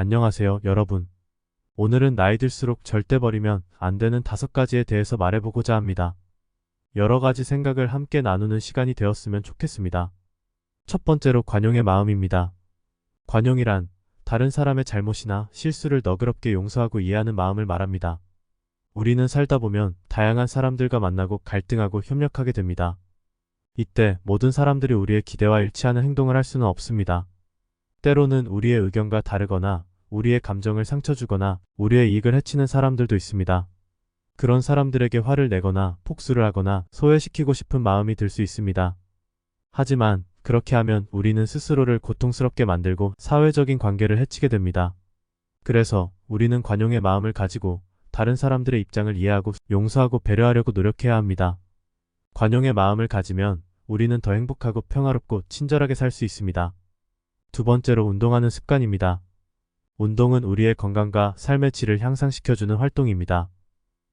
안녕하세요, 여러분. 오늘은 나이 들수록 절대 버리면 안 되는 다섯 가지에 대해서 말해보고자 합니다. 여러 가지 생각을 함께 나누는 시간이 되었으면 좋겠습니다. 첫 번째로 관용의 마음입니다. 관용이란 다른 사람의 잘못이나 실수를 너그럽게 용서하고 이해하는 마음을 말합니다. 우리는 살다 보면 다양한 사람들과 만나고 갈등하고 협력하게 됩니다. 이때 모든 사람들이 우리의 기대와 일치하는 행동을 할 수는 없습니다. 때로는 우리의 의견과 다르거나 우리의 감정을 상처 주거나 우리의 이익을 해치는 사람들도 있습니다. 그런 사람들에게 화를 내거나 폭수를 하거나 소외시키고 싶은 마음이 들 수 있습니다. 하지만 그렇게 하면 우리는 스스로를 고통스럽게 만들고 사회적인 관계를 해치게 됩니다. 그래서 우리는 관용의 마음을 가지고 다른 사람들의 입장을 이해하고 용서하고 배려하려고 노력해야 합니다. 관용의 마음을 가지면 우리는 더 행복하고 평화롭고 친절하게 살 수 있습니다. 두 번째로 운동하는 습관입니다. 운동은 우리의 건강과 삶의 질을 향상시켜주는 활동입니다.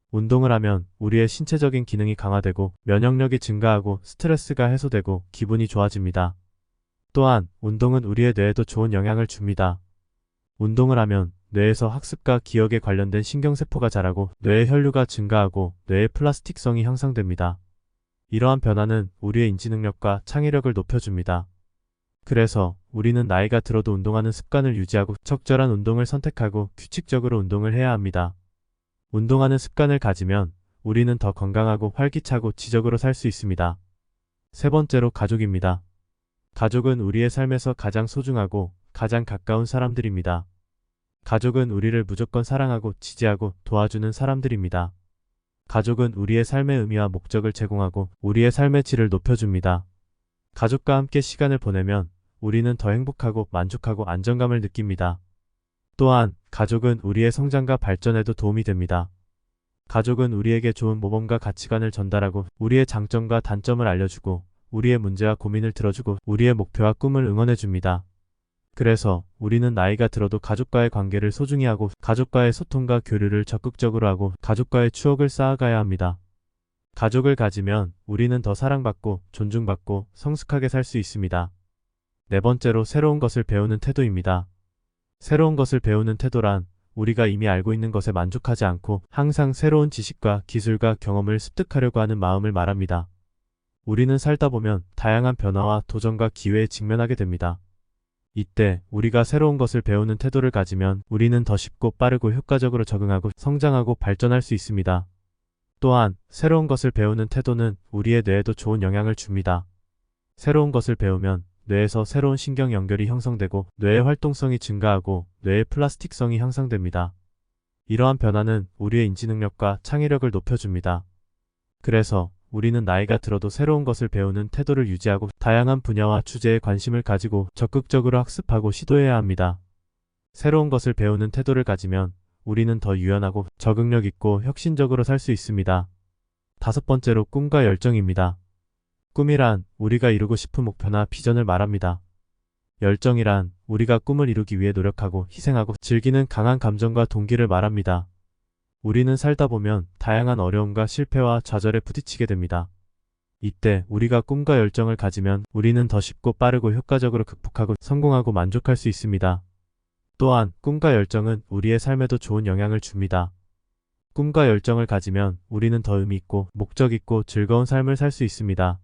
운동을 하면 우리의 신체적인 기능이 강화되고 면역력이 증가하고 스트레스가 해소되고 기분이 좋아집니다. 또한 운동은 우리의 뇌에도 좋은 영향을 줍니다. 운동을 하면 뇌에서 학습과 기억에 관련된 신경세포가 자라고 뇌의 혈류가 증가하고 뇌의 플라스틱성이 향상됩니다. 이러한 변화는 우리의 인지 능력과 창의력을 높여줍니다. 그래서 우리는 나이가 들어도 운동하는 습관을 유지하고 적절한 운동을 선택하고 규칙적으로 운동을 해야 합니다. 운동하는 습관을 가지면 우리는 더 건강하고 활기차고 지적으로 살 수 있습니다. 세 번째로 가족입니다. 가족은 우리의 삶에서 가장 소중하고 가장 가까운 사람들입니다. 가족은 우리를 무조건 사랑하고 지지하고 도와주는 사람들입니다. 가족은 우리의 삶의 의미와 목적을 제공하고 우리의 삶의 질을 높여줍니다. 가족과 함께 시간을 보내면 우리는 더 행복하고 만족하고 안정감을 느낍니다. 또한 가족은 우리의 성장과 발전에도 도움이 됩니다. 가족은 우리에게 좋은 모범과 가치관을 전달하고 우리의 장점과 단점을 알려주고 우리의 문제와 고민을 들어주고 우리의 목표와 꿈을 응원해줍니다. 그래서 우리는 나이가 들어도 가족과의 관계를 소중히 하고 가족과의 소통과 교류를 적극적으로 하고 가족과의 추억을 쌓아가야 합니다. 가족을 가지면 우리는 더 사랑받고 존중받고 성숙하게 살 수 있습니다. 네 번째로 새로운 것을 배우는 태도입니다. 새로운 것을 배우는 태도란 우리가 이미 알고 있는 것에 만족하지 않고 항상 새로운 지식과 기술과 경험을 습득하려고 하는 마음을 말합니다. 우리는 살다 보면 다양한 변화와 도전과 기회에 직면하게 됩니다. 이때 우리가 새로운 것을 배우는 태도를 가지면 우리는 더 쉽고 빠르고 효과적으로 적응하고 성장하고 발전할 수 있습니다. 또한 새로운 것을 배우는 태도는 우리의 뇌에도 좋은 영향을 줍니다. 새로운 것을 배우면 뇌에서 새로운 신경 연결이 형성되고 뇌의 활동성이 증가하고 뇌의 플라스틱성이 향상됩니다. 이러한 변화는 우리의 인지 능력과 창의력을 높여줍니다. 그래서 우리는 나이가 들어도 새로운 것을 배우는 태도를 유지하고 다양한 분야와 주제에 관심을 가지고 적극적으로 학습하고 시도해야 합니다. 새로운 것을 배우는 태도를 가지면 우리는 더 유연하고 적응력 있고 혁신적으로 살 수 있습니다. 다섯 번째로 꿈과 열정입니다. 꿈이란 우리가 이루고 싶은 목표나 비전을 말합니다. 열정이란 우리가 꿈을 이루기 위해 노력하고 희생하고 즐기는 강한 감정과 동기를 말합니다. 우리는 살다 보면 다양한 어려움과 실패와 좌절에 부딪히게 됩니다. 이때 우리가 꿈과 열정을 가지면 우리는 더 쉽고 빠르고 효과적으로 극복하고 성공하고 만족할 수 있습니다. 또한 꿈과 열정은 우리의 삶에도 좋은 영향을 줍니다. 꿈과 열정을 가지면 우리는 더 의미 있고 목적 있고 즐거운 삶을 살 수 있습니다.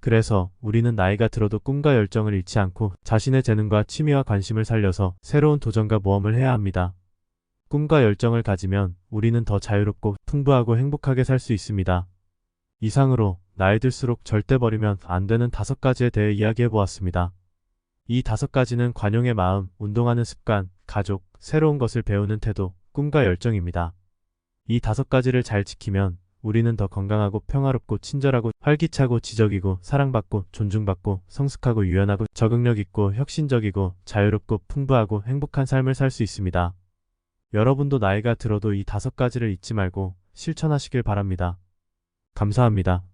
그래서 우리는 나이가 들어도 꿈과 열정을 잃지 않고 자신의 재능과 취미와 관심을 살려서 새로운 도전과 모험을 해야 합니다. 꿈과 열정을 가지면 우리는 더 자유롭고 풍부하고 행복하게 살 수 있습니다. 이상으로 나이 들수록 절대 버리면 안 되는 다섯 가지에 대해 이야기해 보았습니다. 이 다섯 가지는 관용의 마음, 운동하는 습관, 가족, 새로운 것을 배우는 태도, 꿈과 열정입니다. 이 다섯 가지를 잘 지키면 우리는 더 건강하고 평화롭고 친절하고 활기차고 지적이고 사랑받고 존중받고 성숙하고 유연하고 적응력 있고 혁신적이고 자유롭고 풍부하고 행복한 삶을 살 수 있습니다. 여러분도 나이가 들어도 이 다섯 가지를 잊지 말고 실천하시길 바랍니다. 감사합니다.